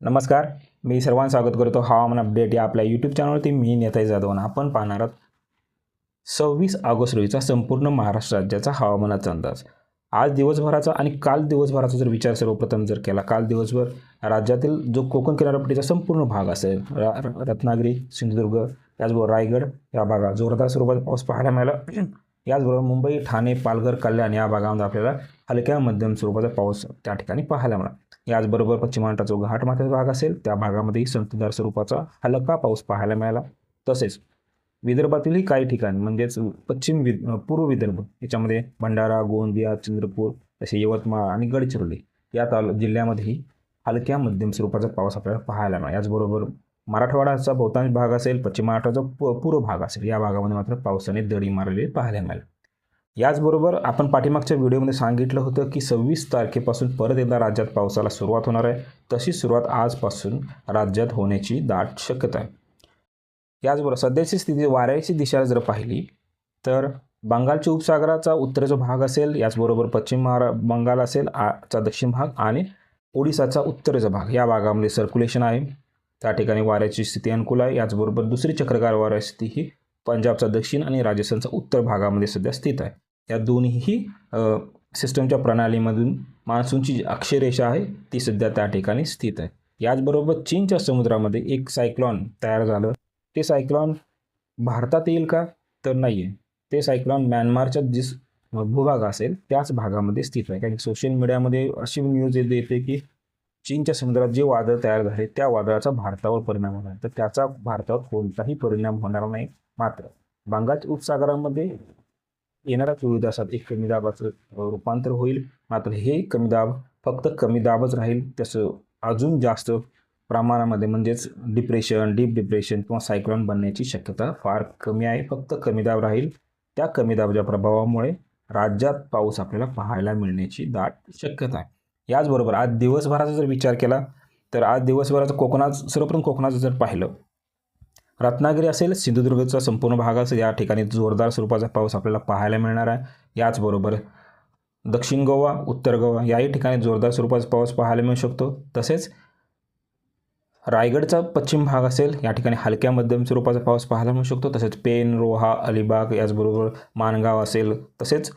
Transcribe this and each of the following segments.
नमस्कार मी सर्वांचं स्वागत करतो. हवामान अपडेट या आपल्या यूट्यूब चॅनलवरती मी नेताई जाधव आपण पाहणार आहोत सव्वीस ऑगस्ट रोजीचा संपूर्ण महाराष्ट्र राज्याचा हवामानाचा अंदाज. आज दिवसभराचा आणि काल दिवसभराचा जर विचार सर्वप्रथम जर केला काल दिवसभर राज्यातील जो कोकण किनारपट्टीचा संपूर्ण भाग असेल र रत्नागिरी सिंधुदुर्ग त्याचबरोबर रायगड या भागात जोरदार स्वरूपात पाऊस पाहायला मिळाला. याचबरोबर मुंबई ठाणे पालघर कल्याण या भागामध्ये आपल्याला हलक्या मध्यम स्वरूपाचा पाऊस त्या ठिकाणी पाहायला मिळाला. याचबरोबर पश्चिम महाराष्ट्राचा जो घाटमाथ्याचा भाग असेल त्या भागामध्येही संततधार स्वरूपाचा हलका पाऊस पाहायला मिळाला. तसेच विदर्भातीलही काही ठिकाणी म्हणजेच पश्चिम विद पूर्व विदर्भ याच्यामध्ये भंडारा गोंदिया चंद्रपूर तसे यवतमाळ आणि गडचिरोली या तालु जिल्ह्यामध्येही हलक्या मध्यम स्वरूपाचा पाऊस आपल्याला पाहायला मिळाला. याचबरोबर मराठवाड्याचा बहुतांश भाग असेल पश्चिम महाराष्ट्राचा प पूर्व भाग असेल. या भागामध्ये मात्र पावसाने दडी मारलेली पाहायला मिळाली. याचबरोबर आपण पाठीमागच्या व्हिडिओमध्ये सांगितलं होतं की सव्वीस तारखेपासून परत एकदा राज्यात पावसाला सुरुवात होणार आहे. तशी सुरुवात आजपासून राज्यात होण्याची दाट शक्यता आहे. याचबरोबर सध्याची स्थिती वाऱ्याची दिशा जर पाहिली तर बंगालच्या उपसागराचा उत्तरेचा भाग असेल याचबरोबर पश्चिम महारा बंगाल असेल आचा चा दक्षिण भाग आणि ओडिसाचा उत्तरेचा भाग. या भागामध्ये सर्क्युलेशन आहे. त्या ठिकाणी वाऱ्याची स्थिती अनुकूल आहे. याचबरोबर दुसरी चक्रकार वाऱ्याची स्थिती ही पंजाबचा दक्षिण आणि राजस्थानचा उत्तर भागामध्ये सध्या स्थित आहे. या दोन्हीही सिस्टमच्या प्रणालीमधून मान्सूनची जी अक्षरेषा आहे ती सध्या त्या ठिकाणी स्थित आहे. याचबरोबर चीनच्या समुद्रामध्ये एक सायक्लॉन तयार झालं. ते सायक्लॉन भारतात येईल का? तर नाही आहे ते सायक्लॉन म्यानमारच्या जिस भूभाग असेल त्याच भागामध्ये स्थित आहे. कारण सोशल मीडियामध्ये अशी न्यूज येते येते की चीनच्या समुद्रात जे वादळ तयार झाले त्या वादळाचा भारतावर परिणाम होणार आहे. तर त्याचा भारतावर कोणताही परिणाम होणार नाही मात्र बंगाल उपसागरामध्ये येणाऱ्या चोवीस एक कमी दाबाचं रूपांतर होईल. मात्र हे कमी दाब फक्त कमी दाबच राहील. तसं अजून जास्त प्रमाणामध्ये म्हणजेच डिप्रेशन डीप डिप्रेशन किंवा सायक्लॉन बनण्याची शक्यता फार कमी आहे. फक्त कमी दाब राहील. त्या कमी दाबाच्या प्रभावामुळे राज्यात पाऊस आपल्याला पाहायला मिळण्याची दाट शक्यता आहे. याचबरोबर आज दिवसभराचा जर विचार केला तर आज दिवसभराचं कोकणात सर्वप्रथम कोकणाचं जर पाहिलं रत्नागिरी असेल सिंधुदुर्गचा संपूर्ण भाग असेल या ठिकाणी जोरदार स्वरूपाचा पाऊस आपल्याला पाहायला मिळणार आहे. याचबरोबर दक्षिण गोवा उत्तर गोवा याही ठिकाणी जोरदार स्वरूपाचा पाऊस पाहायला मिळू शकतो. तसेच रायगडचा पश्चिम भाग असेल या ठिकाणी हलक्या मध्यम स्वरूपाचा पाऊस पाहायला मिळू शकतो. तसेच पेन रोहा अलिबाग याचबरोबर माणगाव असेल. तसेच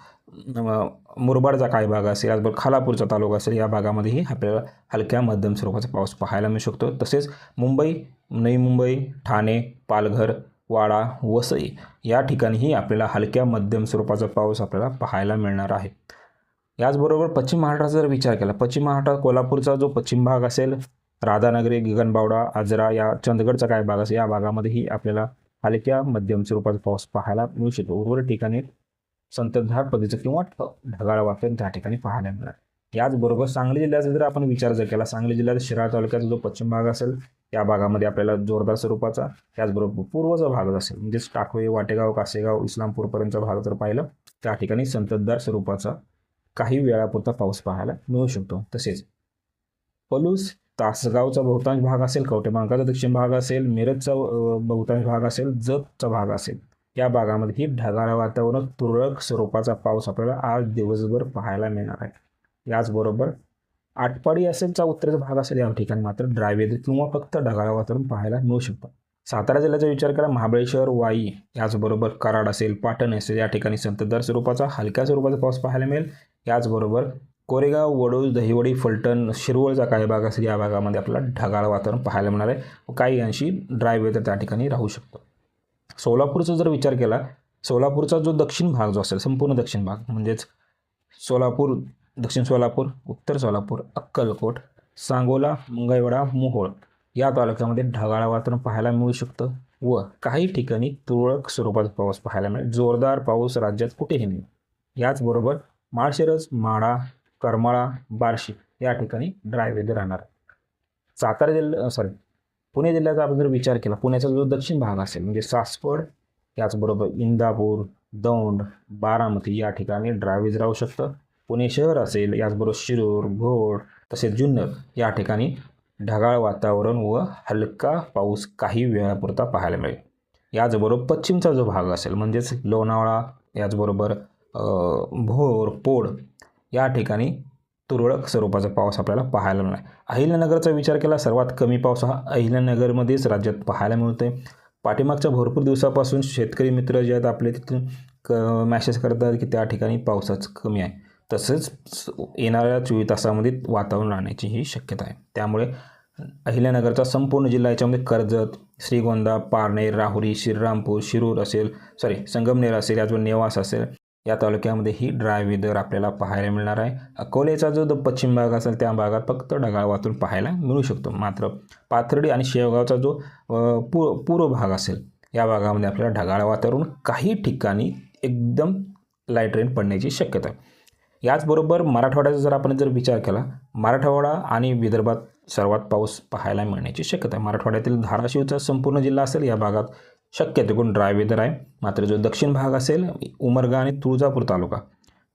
मुरबाडचा काही भाग असेल याचबरोबर खालापूरचा तालुका असेल या भागामध्येही आपल्याला हलक्या मध्यम स्वरूपाचा पाऊस पाहायला मिळू शकतो. तसेच मुंबई नवी मुंबई ठाणे पालघर वाडा वसई या ठिकाणीही आपल्याला हलक्या मध्यम स्वरूपाचा पाऊस आपल्याला पाहायला मिळणार आहे. याचबरोबर पश्चिम महाराष्ट्राचा जर विचार केला पश्चिम महाराष्ट्रात कोल्हापूरचा जो पश्चिम भाग असेल राधानगरी गगनबावडा आजरा या चंदगडचा काय भाग असेल या भागामध्येही आपल्याला हलक्या मध्यम स्वरूपाचा पाऊस पाहायला मिळू शकतो. उर्वरित ठिकाणी संततधार पद्धतीचं किंवा ढगाळ वातावरण त्या ठिकाणी पाहायला मिळणार. याचबरोबर सांगली जिल्ह्याचा जर आपण विचार जर केला सांगली जिल्ह्यात शिराळ तालुक्याचा जो पश्चिम भाग असेल त्या भागामध्ये आपल्याला जोरदार स्वरूपाचा त्याचबरोबर पूर्वचा भाग असेल म्हणजेच टाकवे वाटेगाव कासेगाव इस्लामपूरपर्यंतचा भाग जर पाहिलं त्या ठिकाणी संततधार स्वरूपाचा काही वेळापुरता पाऊस पाहायला मिळू शकतो. तसेच पलूस तासगावचा बहुतांश भाग असेल कवटेमांकाचा दक्षिण भाग असेल मिरजचा बहुतांश भाग असेल जतचा भाग असेल या भागामध्ये ही ढगाळ वातावरण तुरळक स्वरूपाचा पाऊस आपल्याला आज दिवसभर पाहायला मिळणार आहे. याचबरोबर आटपाडी असेलचा उत्तरेचा भाग असेल या ठिकाणी मात्र ड्राय वेदर किंवा फक्त ढगाळ वातावरण पाहायला मिळू शकतं. सातारा जिल्ह्याचा विचार करा महाबळेश्वर वाई याचबरोबर कराड असेल पाटण असेल या ठिकाणी संततधार स्वरूपाचा हलक्या स्वरूपाचा पाऊस पाहायला मिळेल. याचबरोबर कोरेगाव वडोज दहिवडी फलटण शिरवळचा काही भाग असेल या भागामध्ये आपल्याला ढगाळ वातावरण पाहायला मिळणार आहे. व काही अंशी ड्राय वेदर त्या ठिकाणी राहू शकतो. सोलापूरचा जर विचार केला सोलापूरचा जो दक्षिण भाग जो असेल संपूर्ण दक्षिण भाग म्हणजेच सोलापूर दक्षिण सोलापूर उत्तर सोलापूर अक्कलकोट सांगोला मंगळवेढा मोहोळ या तालुक्यामध्ये ढगाळ वातावरण पाहायला मिळू शकतं व काही ठिकाणी तुरळक स्वरूपाचा पाऊस पाहायला मिळेल. जोरदार पाऊस राज्यात कुठेही नाही. याचबरोबर माळशिरस माढा करमाळा बार्शी या ठिकाणी ड्राय वेदर राहणार. सातारा जिल्हा सॉरी पुणे जिल्ह्याचा आपण जर विचार केला पुण्याचा जो दक्षिण भाग असेल म्हणजे सासवड याचबरोबर इंदापूर दौंड बारामती या ठिकाणी ड्रायव्हिज राहू शकतं. पुणे शहर असेल याचबरोबर शिरूर घोड तसेच जुन्नर या ठिकाणी ढगाळ वातावरण व हलका पाऊस काही वेळापुरता पाहायला मिळेल. याचबरोबर पश्चिमचा जो भाग असेल म्हणजेच लोणावळा याचबरोबर भोर पोड या ठिकाणी तुरळक स्वरूपाचा पाऊस आपल्याला पाहायला मिळणार. अहिल्यानगरचा विचार केला सर्वात कमी पाऊस हा अहिल्यानगरमध्येच राज्यात पाहायला मिळतोय. पाठीमागच्या भरपूर दिवसापासून शेतकरी मित्र जे आहेत आपले तिथून क मॅसेज करतात की त्या ठिकाणी पावसाच कमी आहे. तसंच येणाऱ्या चोवीस तासामध्ये वातावरण राहण्याची ही शक्यता आहे. त्यामुळे अहिल्यानगरचा संपूर्ण जिल्हा याच्यामध्ये कर्जत श्रीगोंदा पारनेर राहुरी श्रीरामपूर शिरूर असेल सॉरी संगमनेर असेल याचबरोबर नेवास असेल या तालुक्यामध्ये ही ड्राय वेदर आपल्याला पाहायला मिळणार आहे. अकोलेचा जो पश्चिम भाग असेल त्या भागात फक्त ढगाळ वातावरण पाहायला मिळू शकतो. मात्र पाथर्डी आणि शेवगावचा जो पू पूर्व भाग असेल या भागामध्ये आपल्याला ढगाळ वातावरण काही ठिकाणी एकदम लाइट रेन पडण्याची शक्यता आहे. याचबरोबर मराठवाड्याचा जर आपण जर विचार केला मराठवाडा आणि विदर्भात सर्वात पाऊस पाहायला मिळण्याची शक्यता आहे. मराठवाड्यातील धाराशिवचा संपूर्ण जिल्हा असेल या भागात शक्य कोण ड्राय वेदर आहे मात्र जो दक्षिण भाग असेल उमरगा आणि तुळजापूर तालुका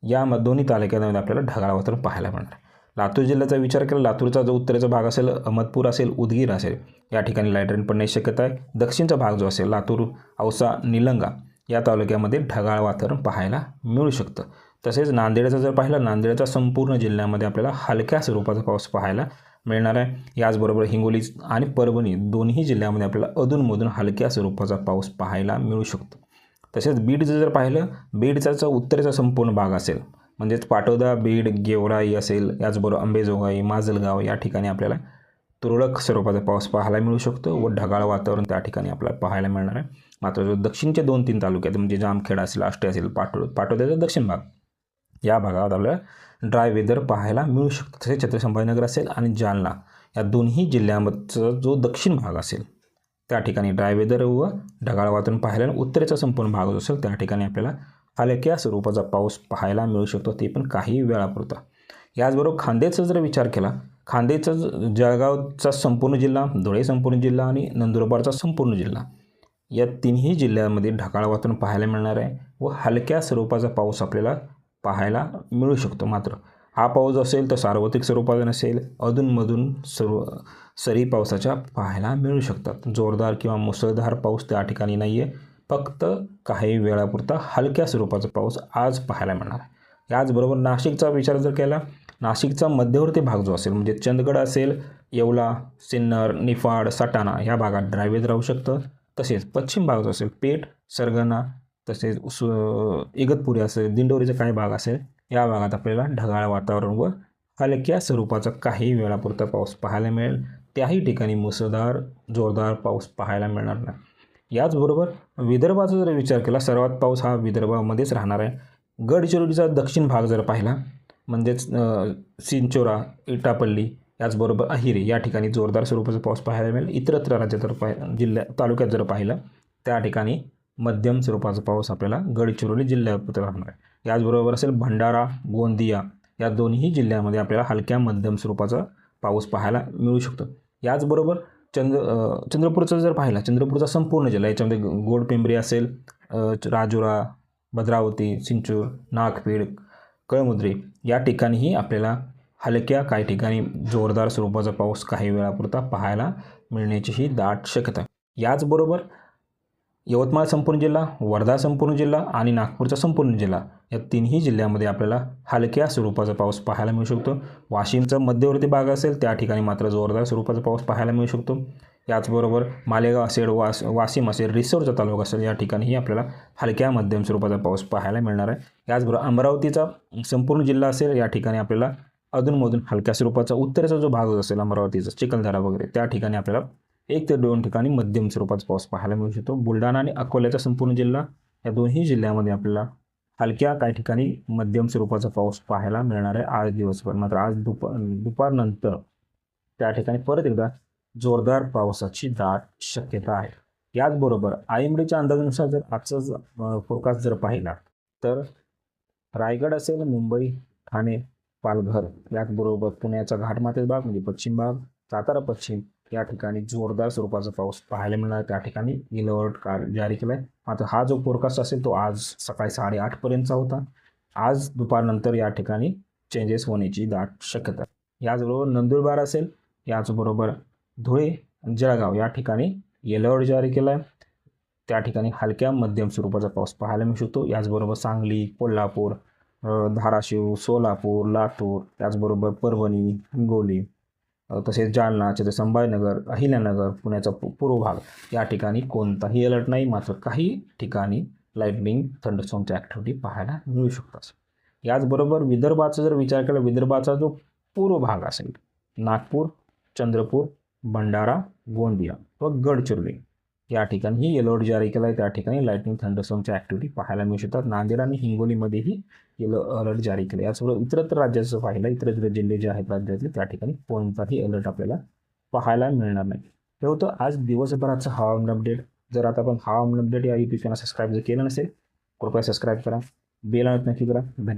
या दोन्ही तालुक्यामध्ये आपल्याला ढगाळ वातावरण पाहायला मिळणार. लातूर जिल्ह्याचा विचार केला लातूरचा जो उत्तरेचा भाग असेल अहमदपूर असेल उदगीर असेल या ठिकाणी लाइट रेन पडण्याची शक्यता आहे. दक्षिणचा भाग जो असेल लातूर औसा निलंगा या तालुक्यामध्ये ढगाळ वातावरण पाहायला मिळू शकतं. तसेच नांदेडचा जर पाहिलं नांदेडचा संपूर्ण जिल्ह्यामध्ये आपल्याला हलक्या स्वरूपाचा पाऊस पाहायला मिळणार आहे. याचबरोबर हिंगोली आणि परभणी दोन्ही जिल्ह्यामध्ये आपल्याला अधूनमधून हलक्या स्वरूपाचा पाऊस पाहायला मिळू शकतो. तसेच बीडचं जर पाहिलं बीडचा जो उत्तरेचा संपूर्ण भाग असेल म्हणजेच पाटोदा बीड गेवराई असेल याचबरोबर अंबेजोगाई माजलगाव या ठिकाणी आपल्याला तुरळक स्वरूपाचा पाऊस पाहायला मिळू शकतो व ढगाळ वातावरण त्या ठिकाणी आपल्याला पाहायला मिळणार आहे. मात्र जो दक्षिणचे दोन तीन तालुके आहेत म्हणजे जामखेड असेल आष्टे असेल पाटो पाटोद्याचा दक्षिण भाग या भागात आपल्याला ड्राय वेदर पाहायला मिळू शकतं. तसेच छत्रपती संभाजीनगर असेल आणि जालना या दोन्ही जिल्ह्यामधचा जो दक्षिण भाग असेल त्या ठिकाणी ड्राय वेदर व ढगाळ वातावरण पाहायला आणि उत्तरेचा संपूर्ण भाग जो असेल त्या ठिकाणी आपल्याला हलक्या स्वरूपाचा पाऊस पाहायला मिळू शकतो. ते पण काही वेळापुरता. याचबरोबर खांदेचा जर विचार केला खांदेचा जळगावचा संपूर्ण जिल्हा धुळे संपूर्ण जिल्हा आणि नंदुरबारचा संपूर्ण जिल्हा या तिन्ही जिल्ह्यांमध्ये ढगाळ वातावरण पाहायला मिळणार आहे व हलक्या स्वरूपाचा पाऊस आपल्याला पाहायला मिळू शकतो मात्र. हा पाऊस असेल तर सार्वत्रिक स्वरूपाचा नसेल अधूनमधून सर्व सरी पावसाच्या पाहायला मिळू शकतात. जोरदार किंवा मुसळधार पाऊस त्या ठिकाणी नाही आहे फक्त काही वेळापुरता हलक्या स्वरूपाचा पाऊस आज पाहायला मिळणार आहे. याचबरोबर नाशिकचा विचार जर केला नाशिकचा मध्यवर्ती भाग जो असेल म्हणजे चंदगड असेल येवला सिन्नर निफाड सटाणा या भागात ड्रायवेज राहू शकतं. तसेच पश्चिम भाग जो असेल पेठ सरगणा तसेच सु इगतपुरी असेल दिंडोरीचा काही भाग असेल या भागात आपल्याला ढगाळ वातावरण व हलक्या स्वरूपाचा काही वेळापुरता पाऊस पाहायला मिळेल. त्याही ठिकाणी मुसळधार जोरदार पाऊस पाहायला मिळणार नाही. याचबरोबर विदर्भाचा जर विचार केला सर्वात पाऊस हा विदर्भामध्येच राहणार आहे. गडचिरोलीचा दक्षिण भाग जर पाहिला म्हणजेच सिंचोरा इटापल्ली याचबरोबर अहिरे या ठिकाणी जोरदार स्वरूपाचा पाऊस पाहायला मिळेल. इतरत्र राज्यात जर पाहि जिल्ह्या तालुक्यात जर पाहिलं त्या ठिकाणी मध्यम स्वरूपाचा पाऊस आपल्याला गडचिरोली जिल्ह्यात राहणार आहे. याचबरोबर असेल भंडारा गोंदिया या दोन्ही जिल्ह्यामध्ये आपल्याला हलक्या मध्यम स्वरूपाचा पाऊस पाहायला मिळू शकतो. याचबरोबर चंद्र चंद्रपूरचं चंद्रपूरचा जर पाहिला चंद्रपूरचा संपूर्ण जिल्हा याच्यामध्ये गोडपिंबरी असेल राजुरा भद्रावती चिंचूर नागपीड कळमुद्री या ठिकाणीही आपल्याला हलक्या काही ठिकाणी जोरदार स्वरूपाचा पाऊस काही वेळापुरता पाहायला मिळण्याचीही दाट शक्यता याचबरोबर यवतमाळ संपूर्ण जिल्हा वर्धा संपूर्ण जिल्हा आणि नागपूरचा संपूर्ण जिल्हा या तिन्ही जिल्ह्यामध्ये आपल्याला हलक्या स्वरूपाचा पाऊस पाहायला मिळू शकतो. वाशिमचा मध्यवर्ती भाग असेल त्या ठिकाणी मात्र जोरदार स्वरूपाचा पाऊस पाहायला मिळू शकतो. याचबरोबर मालेगाव असेल वास वाशिम असेल रिसोडचा तालुका असेल या ठिकाणीही आपल्याला हलक्या मध्यम स्वरूपाचा पाऊस पाहायला मिळणार आहे. याचबरोबर अमरावतीचा संपूर्ण जिल्हा असेल या ठिकाणी आपल्याला अधूनमधून हलक्या स्वरूपाचा उत्तरेचा जो भाग असेल अमरावतीचा चिखलदरा वगैरे त्या ठिकाणी आपल्याला एक ते दोन ठिकाणी मध्यम स्वरूपाचा पाऊस पाहायला मिळू शकतो. बुलढाणा आणि अकोल्याचा संपूर्ण जिल्हा या दोन्ही जिल्ह्यामध्ये आपल्याला हलक्या काही ठिकाणी मध्यम स्वरूपाचा पाऊस पाहायला मिळणार आहे आज दिवसभर. मात्र आज दुपार दुपारनंतर त्या ठिकाणी परत एकदा जोरदार पावसाची दाट शक्यता आहे. याचबरोबर आयएमडीच्या अंदाजानुसार जर आजचा फोरकास्ट जर पाहिला तर रायगड असेल मुंबई ठाणे पालघर याचबरोबर पुण्याचा घाटमाथ्याचा भाग म्हणजे पश्चिम भाग सातारा पश्चिम या ठिकाणी जोरदार स्वरूपाचा पाऊस पाहायला मिळणार. त्या ठिकाणी येलो अलर्ट कार जारी केला आहे मात्र हा जो फोरकास्ट असेल तो आज सकाळी साडेआठपर्यंतचा होता. आज दुपारनंतर या ठिकाणी चेंजेस होण्याची दाट शक्यता याचबरोबर नंदुरबार असेल याचबरोबर धुळे जळगाव या ठिकाणी येलो अलर्ट जारी केला आहे त्या ठिकाणी हलक्या मध्यम स्वरूपाचा पाऊस पाहायला मिळू शकतो. याचबरोबर सांगली कोल्हापूर धाराशिव सोलापूर लातूर त्याचबरोबर परभणी हिंगोली तसेच जालना छत्रपती संभाजीनगर अहिल्यानगर पुण्याचा पूर्व भाग या ठिकाणी कोणताही अलर्ट नाही. मात्र काही ठिकाणी लाईटनिंग थंडरस्टॉर्मच्या ॲक्टिव्हिटी पाहायला मिळू शकतात. याचबरोबर विदर्भाचा जर विचार केला विदर्भाचा जो पूर्व भाग असेल नागपूर चंद्रपूर भंडारा गोंदिया व गडचिरोली या ठिकाणी ही जारी केला आहे त्या ठिकाणी लाईटनिंग थंडरस्टॉर्मच्या ॲक्टिव्हिटी पाहायला मिळू शकतात. नांदेड आणि हिंगोलीमध्येही येलो अलर्ट जारी केले याचबरोबर इतरत्र राज्याचं पाहिलं इतर जिल्हे जे आहेत राज्यातले त्या ठिकाणी कोणताही अलर्ट आपल्याला पाहायला मिळणार नाही. हे होतं आज दिवसभराचं हवामान अपडेट जर आता आपण हवामान अपडेट या यूट्यूब चॅनल सबस्क्राईब जर केलं नसेल कृपया सबस्क्राईब करा. बेल नक्की करा. धन्यवाद.